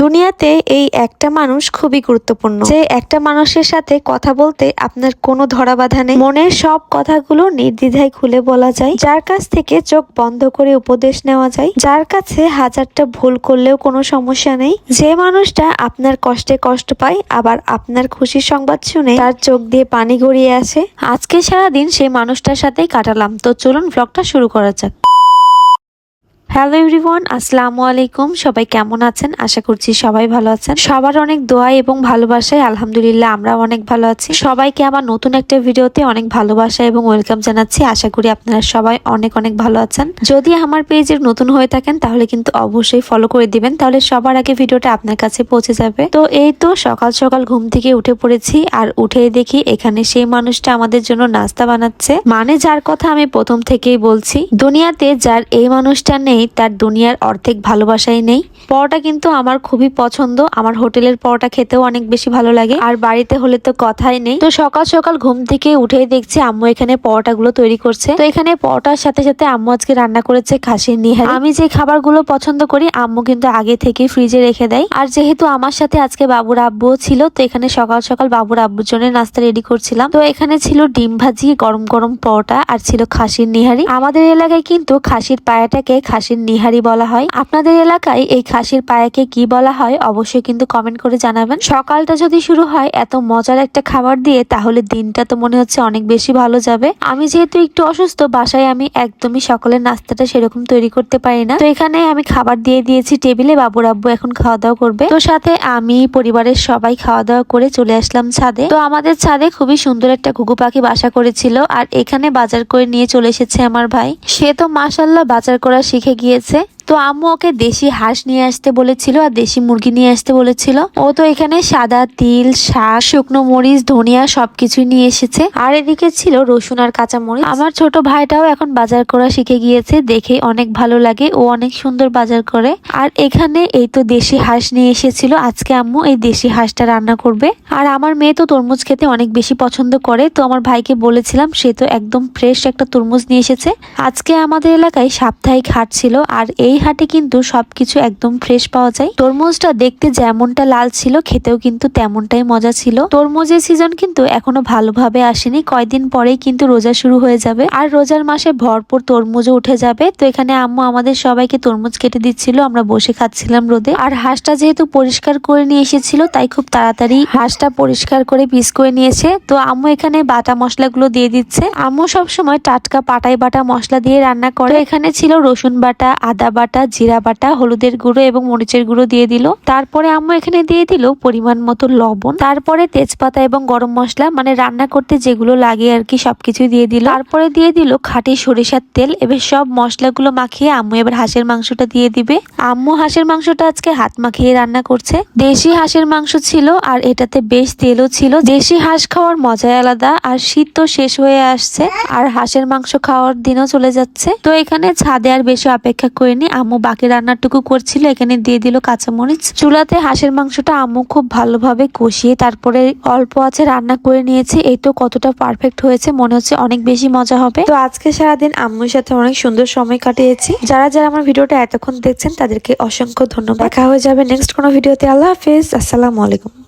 দুনিয়াতে এই একটা মানুষ খুবই গুরুত্বপূর্ণ। যে একটা মানুষের সাথে কথা বলতে আপনার কোনো ধরা বাধা নেই। মনের সব কথাগুলো নির্দ্বিধায় খুলে বলা যায়। যার কাছ থেকে চোখ বন্ধ করে উপদেশ নেওয়া যায়। যার কাছে হাজারটা ভুল করলেও কোনো সমস্যা নেই। যে মানুষটা আপনার কষ্টে কষ্ট পায়, আবার আপনার খুশির সংবাদ শুনে তার চোখ দিয়ে পানি গড়িয়ে আসে। আজকে সারাদিন সেই মানুষটার সাথেই কাটালাম। তো চলুন ব্লগটা শুরু করা যাক। হ্যালো এভরিওয়ান আসসালামু আলাইকুম। সবাই কেমন আছেন? আশা করছি সবাই ভালো আছেন। সবার অনেক দোয়া এবং ভালোবাসায় আলহামদুলিল্লাহ আমরাও অনেক ভালো আছি। সবাইকে আমার নতুন একটা ভিডিওতে অনেক ভালোবাসা এবং ওয়েলকাম জানাচ্ছি। আশা করি আপনারা সবাই অনেক অনেক ভালো আছেন। যদি আমার পেজের নতুন হয়ে থাকেন, তাহলে কিন্তু অবশ্যই ফলো করে দিবেন। তাহলে সবার আগে ভিডিওটা আপনার কাছে পৌঁছে যাবে। তো এই তো সকাল সকাল ঘুম থেকে উঠে পড়েছি আর উঠে দেখি এখানে সেই মানুষটা আমাদের জন্য নাস্তা বানাচ্ছে। মানে যার কথা আমি প্রথম থেকেই বলছি, দুনিয়াতে যার এই মানুষটা নেই তার দুনিয়ার অর্ধেক ভালোবাসাই নেই। পরোটা কিন্তু আমার খুবই পছন্দ। আমার হোটেলের পরোটা খেতেও অনেক বেশি ভালো লাগে। আর বাড়িতে হলে তো কথাই নেই। তো সকাল সকাল ঘুম থেকে উঠেই দেখছি আম্মু এখানে পরোটাগুলো তৈরি করছে। তো এখানে পরোটার সাথে সাথে আম্মু আজকে রান্না করেছে খাসির নিহারি। আমি যে খাবারগুলো পছন্দ করি, আম্মু কিন্তু আগে থেকে ফ্রিজে রেখে দেয়। আর যেহেতু আমার সাথে আজকে বাবুর আব্বুও ছিল, তো এখানে সকাল সকাল বাবুর আব্বুর জন্য নাস্তা রেডি করছিলাম। তো এখানে ছিল ডিম ভাজি, গরম গরম পরোটা, আর ছিল খাসির নিহারি। আমাদের এলাকায় কিন্তু খাসির পায়াটাকে খাসির নিহারি বলা হয়। আপনাদের এলাকায় এই খাসির পায়াকে কি বলা হয় অবশ্যই কিন্তু কমেন্ট করে জানাবেন। সকালটা যদি শুরু হয় এত মজার একটা খাবার দিয়ে, তাহলে দিনটা তো মনে হচ্ছে অনেক বেশি ভালো যাবে। আমি যেহেতু একটু অসুস্থ, বাসায় আমি একদমই সকালের নাস্তাটা সেরকম তৈরি করতে পারি না। তো এখানে আমি খাবার দিয়ে দিয়েছি টেবিলে, বাবুর আব্বু এখন খাওয়া দাওয়া করবে। তো সাথে আমি, পরিবারের সবাই খাওয়া দাওয়া করে চলে আসলাম ছাদে। তো আমাদের ছাদে খুবই সুন্দর একটা ঘুঘু পাখি বাসা করেছিল। আর এখানে বাজার করে নিয়ে চলে এসেছে আমার ভাই। সে তো মাসাল্লাহ বাজার করা শিখে গিয়েছে। তো আম্মু ওকে দেশি হাঁস নিয়ে আসতে বলেছিল আর দেশি মুরগি নিয়ে আসতে বলেছিল। ও তো এখানে সাদা তিল, শাক, শুকনো মরিচ, ধনিয়া সবকিছুই নিয়ে এসেছে। আর এদিকে ছিল রসুন আর কাঁচা মরিচ আমার ছোট ভাইটাও এখন বাজার করা শিখে গিয়েছে, দেখে অনেক ভালো লাগে, ও অনেক সুন্দর বাজার করে। আর এখানে এই তো দেশি হাঁস নিয়ে এসেছিল, আজকে আম্মু এই দেশি হাঁসটা রান্না করবে। আর আমার মেয়ে তো তরমুজ খেতে অনেক বেশি পছন্দ করে, তো আমার ভাইকে বলেছিলাম সে তো একদম ফ্রেশ একটা তরমুজ নিয়ে এসেছে। আজকে আমাদের এলাকায় সাপ্তাহিক হাট ছিল, আর এই হাটে কিন্তু সবকিছু একদম ফ্রেশ পাওয়া যায়। তরমুজটা দেখতে যেমনটা লাল ছিল, খেতেও কিন্তু তেমনটাই মজা ছিল। তরমুজের সিজন কিন্তু এখনও ভালোভাবে আসেনি। কয়দিন পরেই কিন্তু রোজা শুরু হয়ে যাবে। আর রোজার মাসে ভরপুর তরমুজও উঠে যাবে। তো এখানে আম্মু আমাদের সবাইকে তরমুজ কেটে দিচ্ছিল, আমরা বসে খাচ্ছিলাম রোদে। আর হাঁসটা যেহেতু পরিষ্কার করে নিয়ে এসেছিল, তাই খুব তাড়াতাড়ি হাঁসটা পরিষ্কার করে পিস করে নিয়েছে। তো আম্মু এখানে বাটা মশলাগুলো দিয়ে দিচ্ছে। আম্মু সবসময় টাটকা পাটাই বাটা মশলা দিয়ে রান্না করে। এখানে ছিল রসুন বাটা, আদা বাটা, জিরা বাটা, হলুদের গুঁড়ো এবং মরিচের গুঁড়ো দিয়ে দিল। তারপরে আম্মু এখানে দিয়ে দিল পরিমাণ মতো লবণ। তারপরে তেজপাতা এবং গরম মশলা মানে রান্না করতে যেগুলো লাগে আর কি সবকিছু দিয়ে দিল। তারপরে দিয়ে দিল খাঁটি সরিষার তেল। এবার সব মশলাগুলো মাখিয়ে আম্মু এবার হাঁসের মাংসটা দিয়ে দিবে। আম্মু হাঁসের মাংসটা আজকে হাত মাখিয়ে রান্না করছে। দেশি হাঁসের মাংস ছিল আর এটাতে বেশ তেলও ছিল। দেশি হাঁস খাওয়ার মজাই আলাদা আর শীত তো শেষ হয়ে আসছে। আর হাঁসের মাংস খাওয়ার দিনও চলে যাচ্ছে। তো এখানে ছাদে আর বেশি অপেক্ষা করিনি। আম্মু বাকি রান্নাটুকু করছিল, এখানে দিয়ে দিল কাঁচামরিচ। চুলাতে হাঁসের মাংসটা আম্মু খুব ভালোভাবে কষিয়ে তারপরে অল্প আছে রান্না করে নিয়েছে। এই তো কতটা পারফেক্ট হয়েছে, মনে হচ্ছে অনেক বেশি মজা হবে। তো আজকে সারাদিন আম্মুর সাথে অনেক সুন্দর সময় কাটিয়েছি। যারা যারা আমার ভিডিওটা এতক্ষণ দেখছেন, তাদেরকে অসংখ্য ধন্যবাদ। দেখা হয়ে যাবে নেক্সট কোনো ভিডিওতে। আল্লাহ হাফিজ, আসসালামু আলাইকুম।